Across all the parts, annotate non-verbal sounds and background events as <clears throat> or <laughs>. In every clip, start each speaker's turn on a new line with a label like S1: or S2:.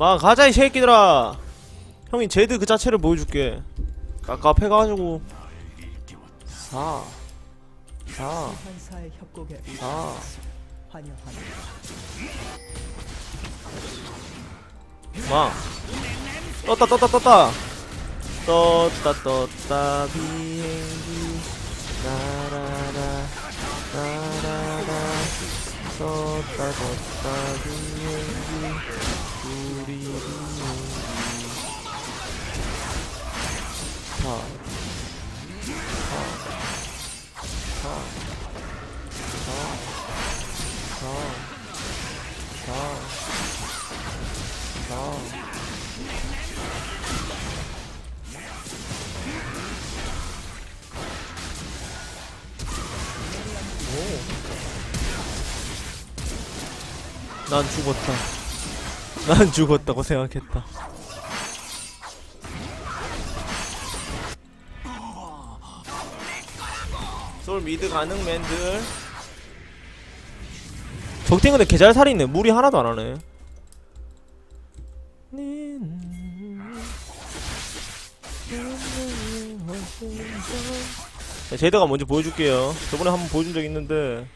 S1: 마 가자 이 새끼들아. 형이 제드 그 자체를 보여줄게. 깝깝해가지고. 4 4
S2: 한사의 협곡에
S1: 4
S2: 환영합니다.
S1: 마. 떴다 떴다 떴다. 떴다 떴다. 비행기. 나라라 나라라. 떴다 떴다. 비행기 난 죽었다. 난 죽었다고 생각했다. 솔 미드 가능 맨들. 적팀 근데 개잘 살이네. 무리 하나도 안 하네. 자, 제드가 먼저 보여줄게요. 저번에 한번 보여준 적 있는데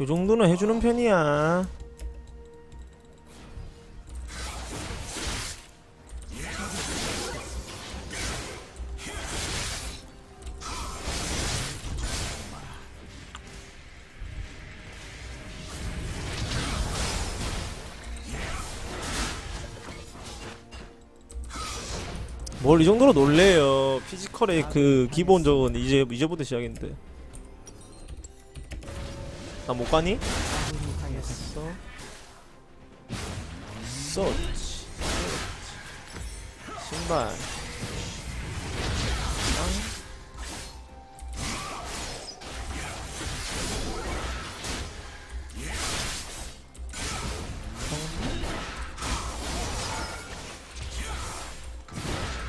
S1: 요 정도는 해주는 편이야. 뭘 이 정도로 놀래요. 피지컬의 그 기본적은 이제 이제부터 시작인데. 나 못 가니? 써. 서치. 신발.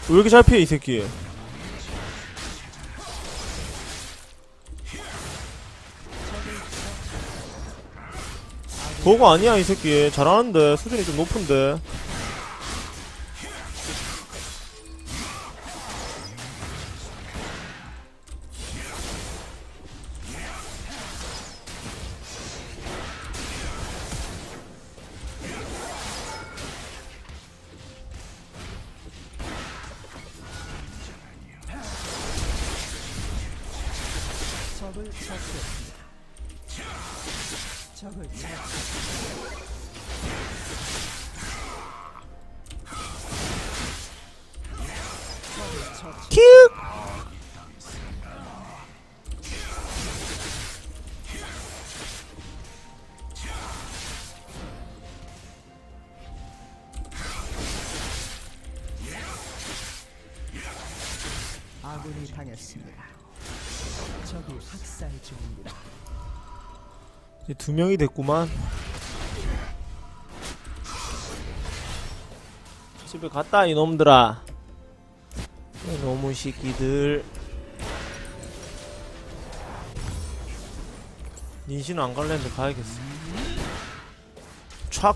S1: 왜 이렇게 잘 피해 이 새끼 그거 아니야 이 새끼 잘하는데 수준이 좀 높은데
S2: 적을 처치했습니다. 적을.
S1: 큐
S2: 아군이 당했습니다. 적이 학살 중입니다.
S1: 이제 두 명이 됐구만. 집에 갔다 이놈들아. 이놈의 새끼들. 닌신은 안 갈랬는데 가야겠어. 촥. 아,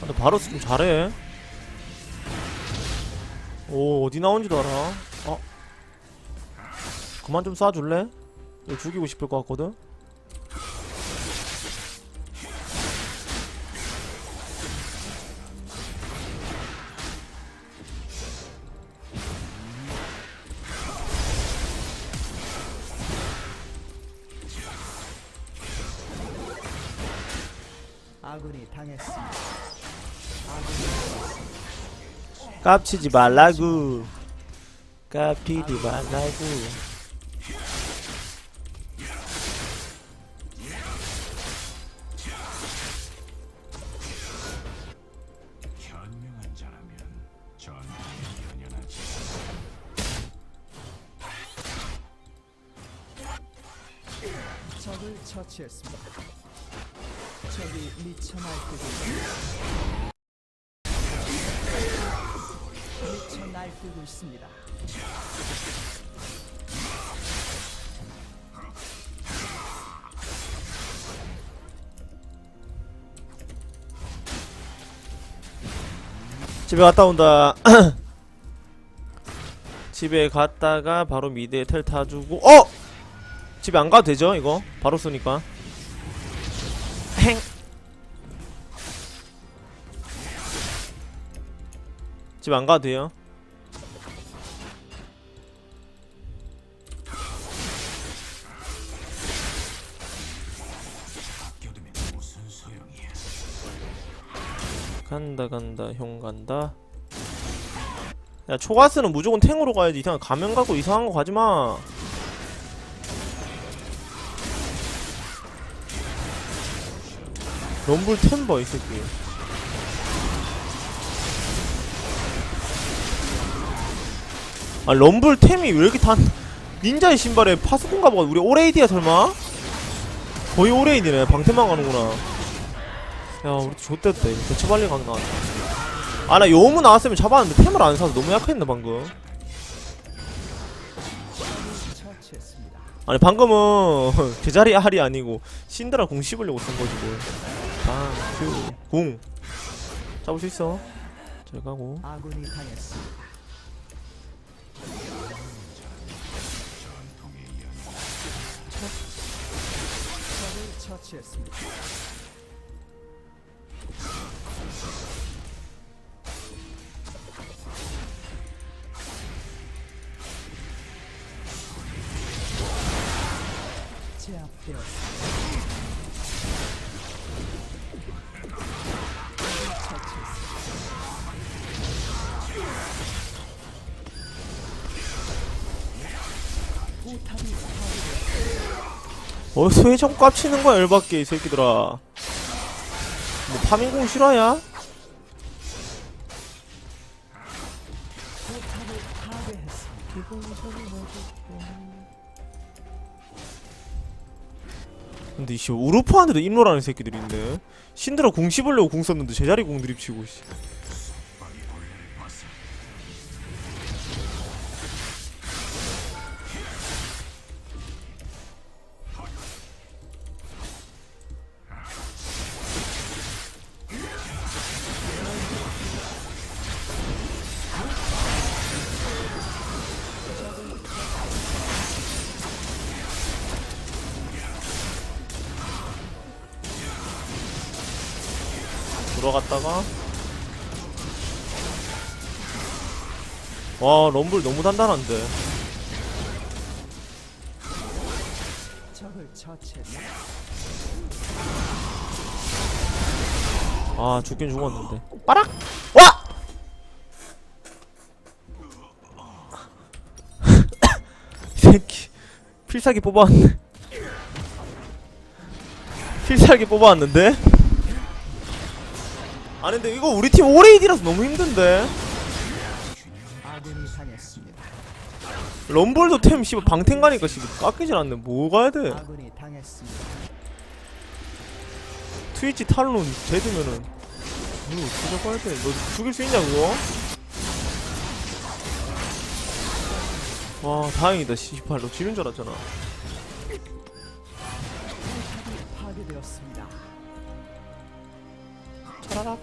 S1: 근데 바로스 좀 잘해. 오 어디 나온지도 알아? 어? 그만 좀 쏴줄래? 이거 죽이고 싶을 것 같거든
S2: 아군이 당했습니다.
S1: 깝치지 말라구 깝치지 말라구 집에 갔다 온다. <clears throat> 집에 갔다가 바로 미드에 텔 타주고 어! 집에 안 가도 되죠 이거? 바로 쏘니까. 행 집에 안 가도 돼요 간다 형 간다. 야 초가스는 무조건 탱으로 가야지. 이상한 가면 가고 이상한 거 가지마. 럼블 템버 이 새끼. 아 럼블 템이 왜 이렇게 단 닌자의 신발에 파수꾼 가봐 우리 오레이디야 설마? 거의 오레이디네. 방템만 가는구나 야 우리 좋댔다 이거 대처 가는 거 같아 아나 요무 나왔으면 잡았는데 템을 안 사서 너무 약했네 방금. 아니 방금은 제자리 알이 아니고 신드라 공 씹으려고 쓴 거지 뭘 방큐공 잡을 수 있어 잘 가고
S2: 처치했습니다.
S1: 왜 자꾸 깝치는 거야 열받게 이 새끼들아 뭐 파밍공 실화야? 씨. 우르프한테도 임노라는 새끼들이 있네. 신드라 공 씹으려고 공 썼는데 제자리 공 드립치고 씨 들어갔다가. 와 럼블 너무 단단한데. 아 죽긴 죽었는데. 빠락! 와! <laughs> 이 새끼 필살기 뽑아왔네. 필살기 뽑아왔는데 아니 근데 이거 우리 팀 오레이디라서 너무 힘든데. 럼블도 템 씨발 방템 가니까 씨발 깎이질 않네 뭐 가야 돼. 트위치 탈론 제드면은 이거 어떻게 가야 돼? 너 죽일 수 있냐 그거? 와 다행이다 씨발 너 지는 줄 알았잖아
S2: 파괴되었습니다.
S1: 차라락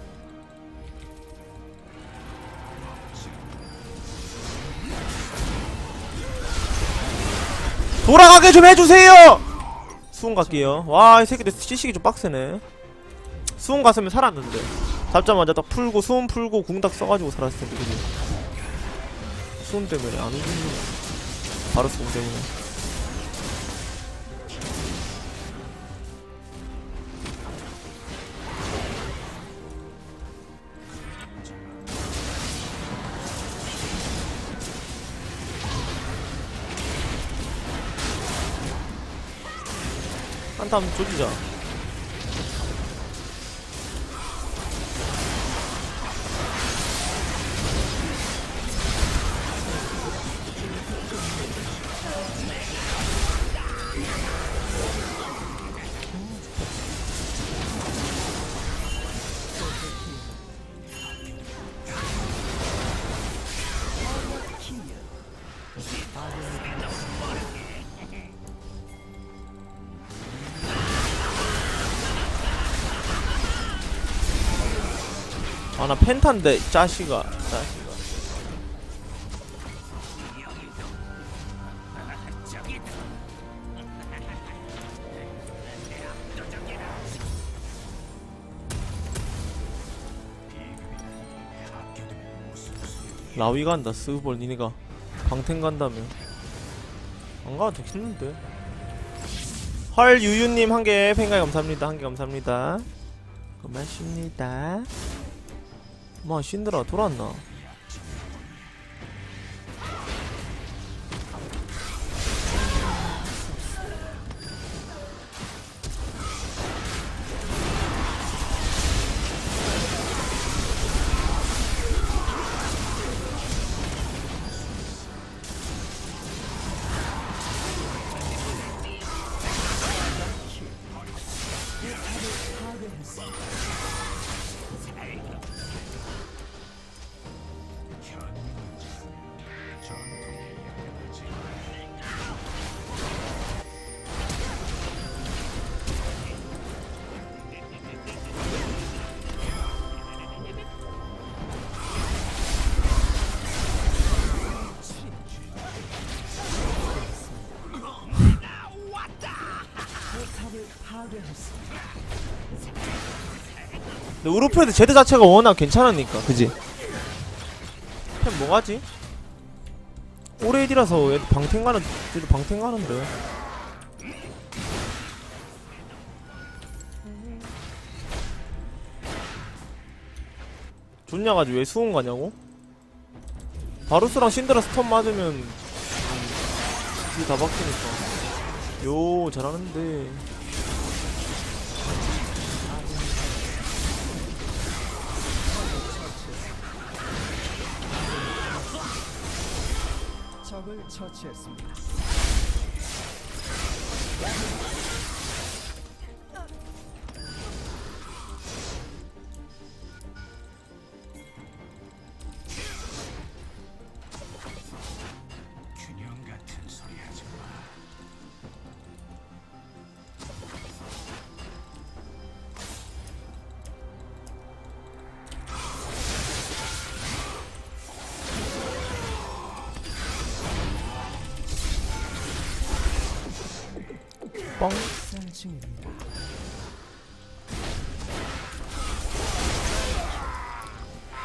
S1: 돌아가게 좀 해주세요! 수은 갈게요. 와 이 새끼들 시식이 좀 빡세네. 수은 갔으면 살았는데. 잡자마자 딱 풀고 수은 풀고 궁닥 써가지고 살았을 텐데. 수은 때문에 안 움직이네 바로 수은 때문에 한번 조지자 아나 펜타인데 짜시가 짜시가. 라위 간다 스볼. 니네가 방탱 간다며. 안 가도 되겠는데. 헐 유유님 한개. 팬가이 감사합니다. 한 개 감사합니다. 고맙습니다 마 신들아 돌아왔나 근데 우르프레드 제드 자체가 워낙 괜찮으니까 그지? 템 뭐가지? 오레이디라서 얘도 방탱 가는 얘도 방탱 가는데 좋냐 가지고 왜 수은 가냐고? 바루스랑 신드라 스턴 맞으면 음, 뒤다 박히니까 요 잘하는데
S2: 처치했습니다.
S1: 뻥.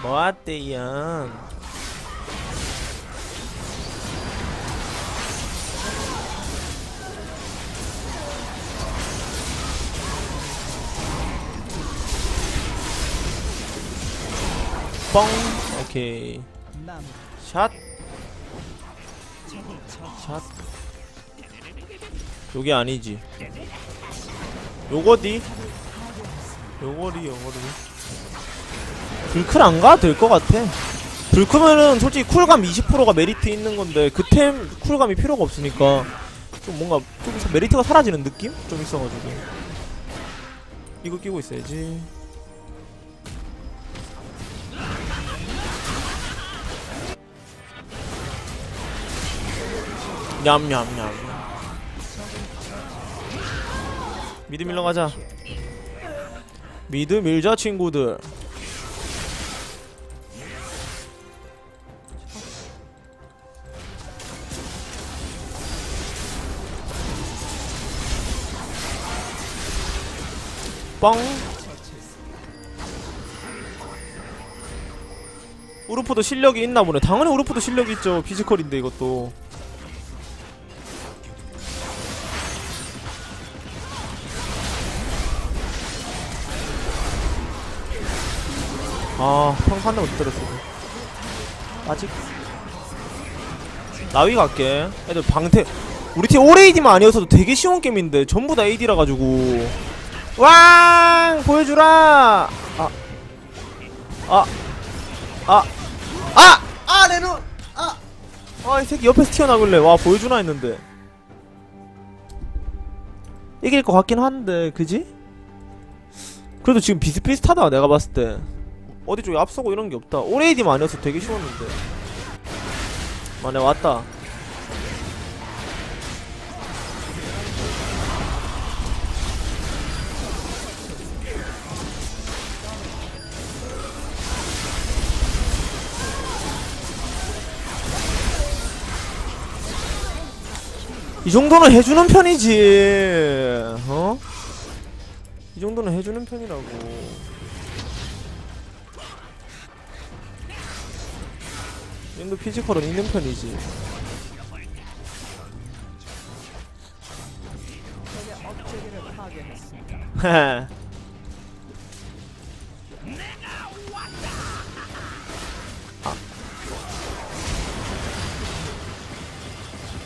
S1: 뭐하대연 뻥 오케이
S2: 남
S1: 샷. 샷. 요게 아니지. 요거디? 요거리, 요거리. 불클 안 가도 될것 같아. 불크면은 솔직히 쿨감 20%가 메리트 있는 건데, 그 템 쿨감이 필요가 없으니까, 좀 뭔가, 좀 메리트가 사라지는 느낌? 좀 있어가지고. 이거 끼고 있어야지. 냠냠냠. 미드 밀러 가자. 미드 밀자 친구들. 뻥. 우르프도 실력이 있나 보네. 당연히 우르프도 실력이 있죠. 피지컬인데 이것도. 아, 평한 대못 때렸어. 아직. 나위 갈게. 애들 방태 우리 팀올 AD만 아니었어도 되게 쉬운 게임인데 전부 다 AD라 가지고. 왕! 보여주라! 아. 아, 아, 아, 아, 레노, 아, 아, 이 새끼 옆에서 튀어나길래. 와 보여주나 했는데. 이길 것 같긴 한데, 그지? 그래도 지금 비슷비슷하다 내가 봤을 때 어디 쪽에 앞서고 이런 게 없다. 오레이디만 아니어서 되게 쉬웠는데. 마네 왔다. 이 정도는 해주는 편이지. 어? 이 정도는 해주는 편이라고. 이 정도 피지컬은 있는 편이지. 아. <laughs>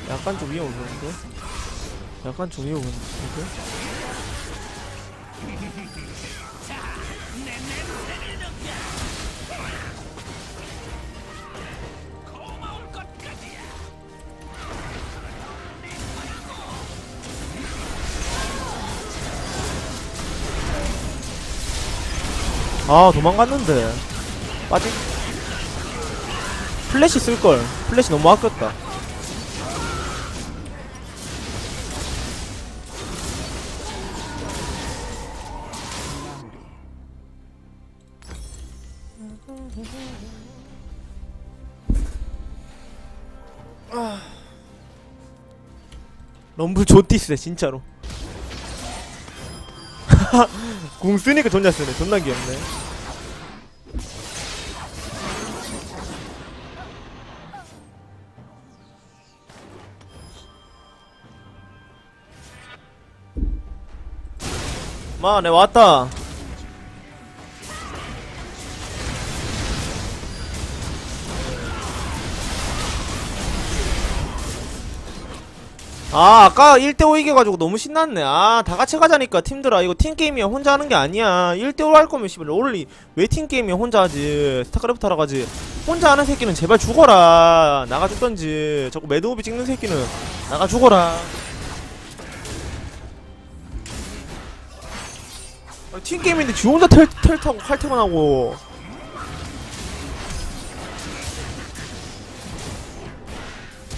S1: 약간 좀 위험해 보이는데? 약간 좀 위험해 보이는데? 아 도망갔는데. 빠지 플래시 쓸걸. 플래시 너무 아꼈다. 아. 럼블 조띠스네 진짜로 <laughs> 공 쓰니까 존나 쓰네 존나 귀엽네 마, 내 왔다. 아, 아까 1대5 이겨가지고 너무 신났네. 아, 다 같이 가자니까, 팀들아. 이거 팀게임이야. 혼자 하는 게 아니야. 1대5 할 거면, 씨발, 롤리. 왜 팀게임이야? 혼자 하지. 스타크래프트 하러 가지. 혼자 하는 새끼는 제발 죽어라. 나가 죽던지. 자꾸 매드오비 찍는 새끼는 나가 죽어라. 아, 팀게임인데 지 혼자 텔, 텔 타고 칼 퇴근하고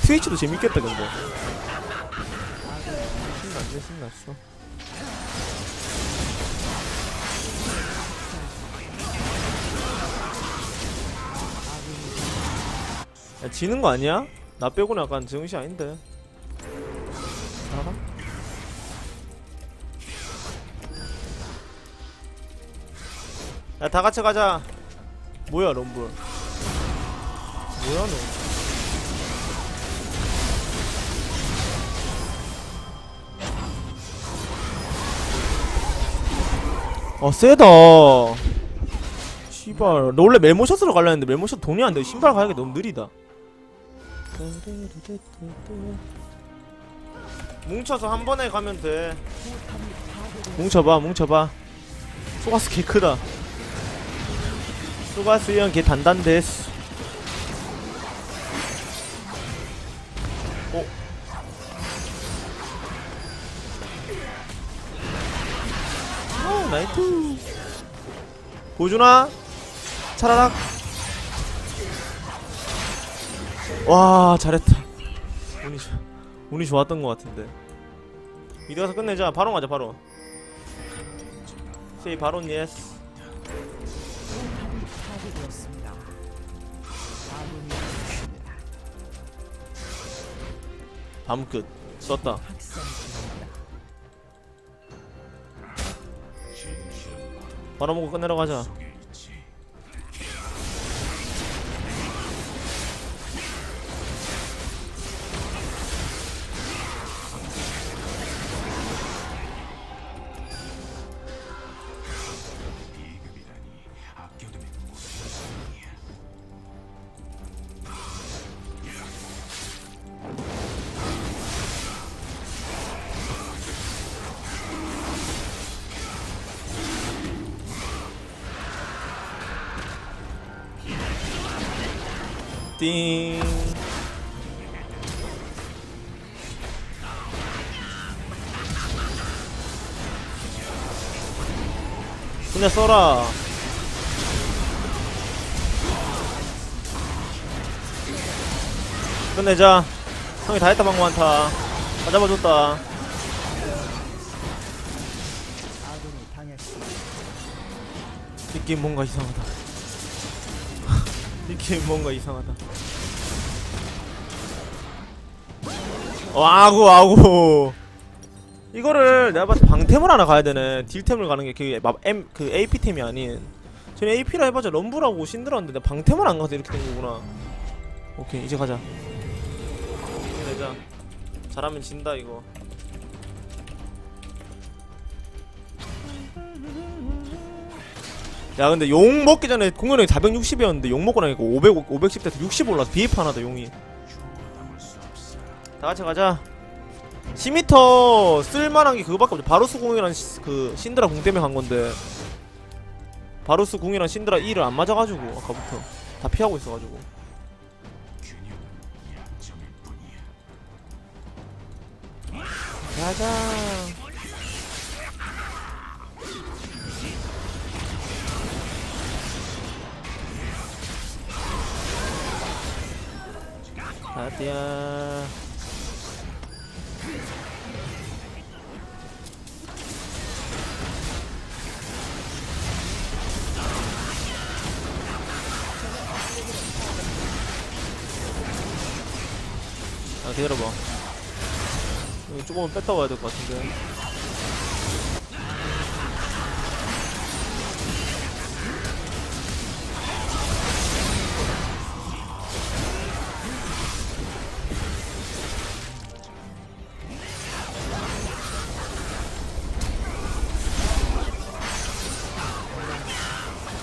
S1: 트위치도 재밌겠다 근데 신났네 신났어 야 지는 거 아니야? 나 빼고는 약간 정신 아닌데? 야, 다 같이 가자. 뭐야, 럼블. 뭐야, 너. 아, 세다. 씨발. 너 원래 메모샷으로 갈라 했는데 메모샷 돈이 안 돼. 신발 가격이 너무 느리다. 뭉쳐서 한 번에 가면 돼. 뭉쳐봐, 뭉쳐봐. 소가스 개 크다. 소가스 형 개 단단데스. 어? 나이트. 보여주나? 차라락. 와, 잘했다. 운이, 좋- 운이 좋았던 것 같은데. 이리 가서 끝내자. 바로 가자, 바로. 세이 바론 예스.
S2: 파괴되었습니다. 아군이 있습니다.
S1: 밤 끝. 썼다. 바로 먹고 끝내러 가자. 띵. 그냥 써라. 끝내자. 형이 다 했다 방금 한타. 다 잡아줬다.
S2: 이
S1: 게임 뭔가 이상하다. <laughs> 이 게임 뭔가 이상하다. 아구 아구. 이거를 내가 봤을 때 방템을 하나 가야 되네. 딜템을 가는 게그 M 그 AP 템이 아닌. 쟤는 AP라 해봤자 럼블하고 신드라는데 내가 방템을 안 가서 이렇게 된 거구나. 오케이 이제 가자. 내자. 잘하면 진다 이거. 야 근데 용 먹기 전에 공연이 460이었는데 용 먹고 나니까 500 510 돼서 60 올라서 비입 하나다 용이. 다 같이 가자. 10m 쓸만한 게 그거밖에 없죠 바루스 궁이랑 시- 그 신드라 궁 때문에 간 건데. 바루스 궁이랑 신드라 2를 안 맞아가지고 아까부터 다 피하고 있어가지고. 가자. 가디야 기다려봐. 이거 조금만 뺐다 와야 될 것 같은데.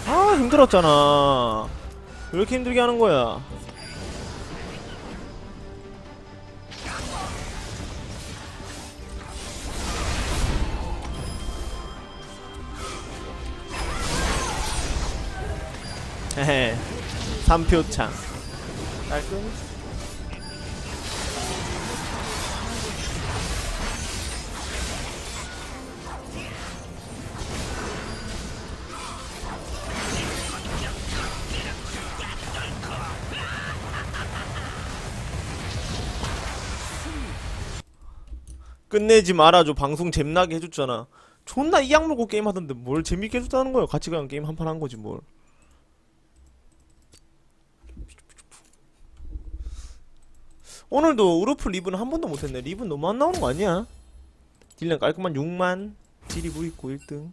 S1: 아 힘들었잖아. 왜 이렇게 힘들게 하는 거야 3표창. 깔끔 끝내지 말아줘. 방송 잼나게 해줬잖아. 존나 이 약물고 게임 하던데 뭘 재밌게 해줬다는 거야. 같이 그냥 게임 한 판 한 거지 뭘 오늘도 우르프 리브는 한 번도 못했네. 리브 너무 안 나오는 거 아니야? 딜량 깔끔한 6만. 딜이 부있고 1등